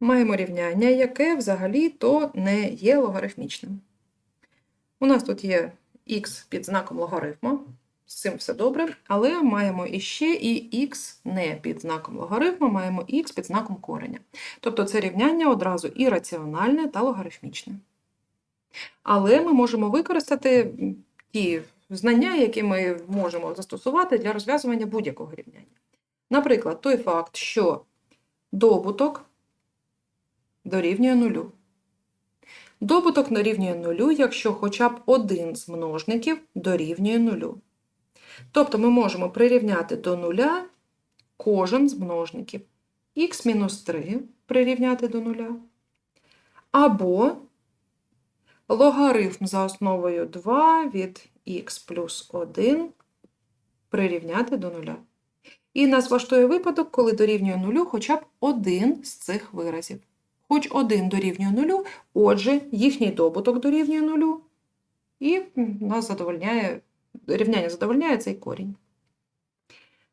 Маємо рівняння, яке взагалі-то не є логарифмічним. У нас тут є х під знаком логарифму, з цим все добре, але маємо іще і х не під знаком логарифму, маємо х під знаком кореня. Тобто це рівняння одразу і раціональне та логарифмічне. Але ми можемо використати ті знання, які ми можемо застосувати для розв'язування будь-якого рівняння. Наприклад, той факт, що добуток дорівнює нулю. Добуток дорівнює нулю, якщо хоча б один з множників дорівнює нулю. Тобто ми можемо прирівняти до нуля кожен з множників. х-3 прирівняти до нуля. Або логарифм за основою 2 від х плюс 1 прирівняти до нуля. І нас влаштує випадок, коли дорівнює нулю хоча б один з цих виразів. Хоч один дорівнює нулю, отже, їхній добуток дорівнює нулю, і нас задовольняє, рівняння задовольняє цей корінь.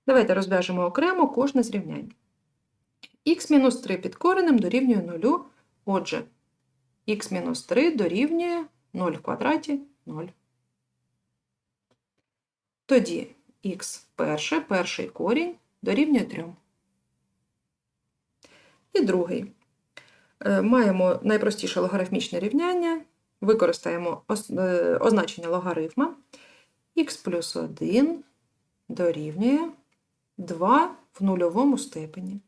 Давайте розв'яжемо окремо кожне з рівнянь. х-3 під коренем дорівнює нулю, отже, х-3 дорівнює 0 в квадраті 0. Тоді х перше, перший корінь дорівнює 3. І другий. Е, Маємо найпростіше логарифмічне рівняння, використаємо е, означення логарифма. х плюс 1 дорівнює 2 в нульовому степені.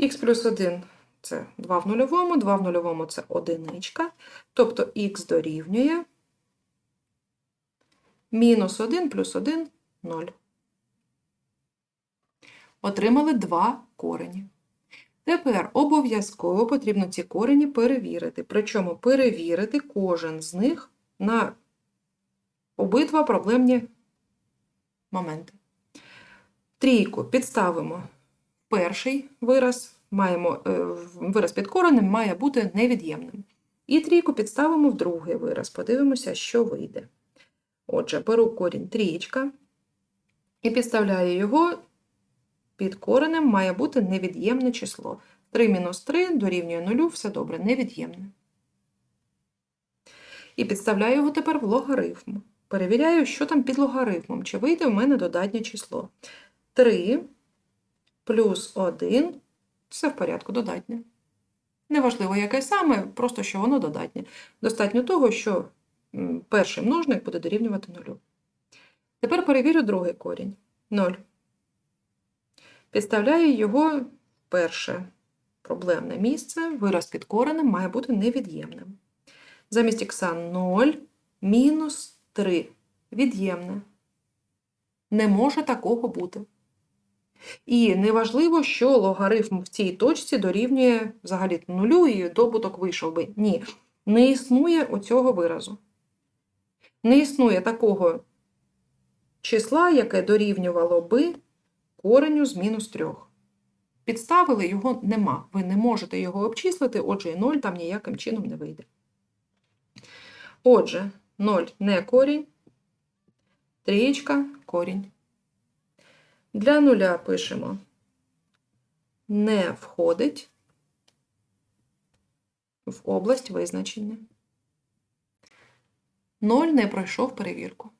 х плюс 1 це 2 в нульовому, 2 в нульовому це одиничка, тобто х дорівнює мінус 1 плюс 1 – 0. Отримали два корені. Тепер обов'язково потрібно ці корені перевірити. Причому перевірити кожен з них на обидва проблемні моменти. Трійку підставимо перший вираз, маємо, е, вираз під коренем має бути невід'ємним. І трійку підставимо в другий вираз. Подивимося, що вийде. Отже, беру корінь трієчка і підставляю його під коренем має бути невід'ємне число. 3 мінус 3 дорівнює 0, все добре, невід'ємне. І підставляю його тепер в логарифм. Перевіряю, що там під логарифмом, чи вийде в мене додатнє число. 3 плюс 1 все в порядку, додатнє. Неважливо, яке саме, просто що воно додатнє. Достатньо того, що перший множник буде дорівнювати 0. Тепер перевірю другий корінь. 0. Підставляю його перше проблемне місце. Вираз під коренем має бути невід'ємним. Замість х 0 мінус 3 від'ємне. Не може такого бути. І неважливо, що логарифм в цій точці дорівнює взагалі нулю і добуток вийшов би. Ні, не існує оцього виразу. Не існує такого числа, яке дорівнювало би кореню з мінус 3. Підставили його нема. Ви не можете його обчислити, отже, і 0 там ніяким чином не вийде. Отже, 0 не корінь, трієчка корінь. Для нуля пишемо не входить в область визначення. 0 не пройшов перевірку.